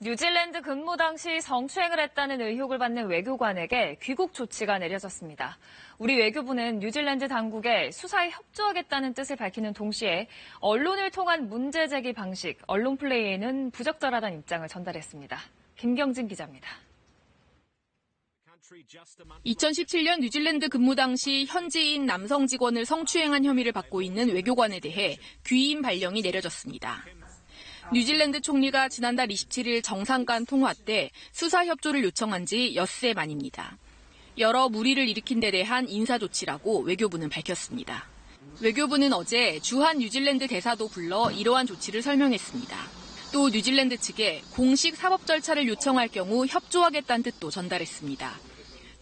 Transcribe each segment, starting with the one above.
뉴질랜드 근무 당시 성추행을 했다는 의혹을 받는 외교관에게 귀국 조치가 내려졌습니다. 우리 외교부는 뉴질랜드 당국에 수사에 협조하겠다는 뜻을 밝히는 동시에 언론을 통한 문제 제기 방식, 언론 플레이에는 부적절하다는 입장을 전달했습니다. 김경진 기자입니다. 2017년 뉴질랜드 근무 당시 현지인 남성 직원을 성추행한 혐의를 받고 있는 외교관에 대해 귀임 발령이 내려졌습니다. 뉴질랜드 총리가 지난달 27일 정상 간 통화 때 수사 협조를 요청한 지 엿새 만입니다. 여러 무리를 일으킨 데 대한 인사 조치라고 외교부는 밝혔습니다. 외교부는 어제 주한 뉴질랜드 대사도 불러 이러한 조치를 설명했습니다. 또 뉴질랜드 측에 공식 사법 절차를 요청할 경우 협조하겠다는 뜻도 전달했습니다.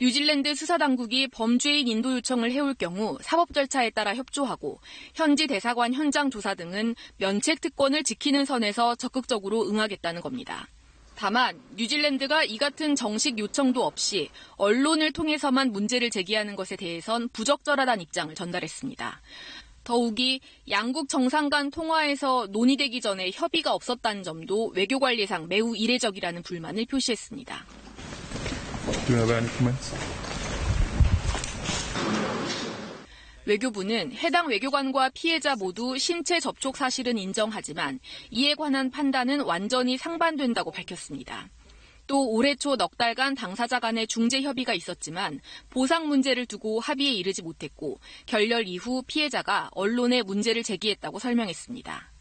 뉴질랜드 수사당국이 범죄인 인도 요청을 해올 경우 사법 절차에 따라 협조하고 현지 대사관 현장 조사 등은 면책 특권을 지키는 선에서 적극적으로 응하겠다는 겁니다. 다만 뉴질랜드가 이 같은 정식 요청도 없이 언론을 통해서만 문제를 제기하는 것에 대해선 부적절하다는 입장을 전달했습니다. 더욱이 양국 정상 간 통화에서 논의되기 전에 협의가 없었다는 점도 외교관리상 매우 이례적이라는 불만을 표시했습니다. Do you have any comments? 외교부는 해당 외교관과 피해자 모두 신체 접촉 사실은 인정하지만 이에 관한 판단은 완전히 상반된다고 밝혔습니다. 또 올해 초 넉 달간 당사자 간의 중재 협의가 있었지만 보상 문제를 두고 합의에 이르지 못했고 결렬 이후 피해자가 언론에 문제를 제기했다고 설명했습니다.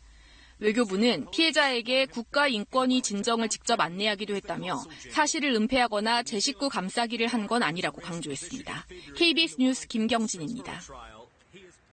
외교부는 피해자에게 국가 인권위 진정을 직접 안내하기도 했다며 사실을 은폐하거나 제 식구 감싸기를 한 건 아니라고 강조했습니다. KBS 뉴스 김경진입니다.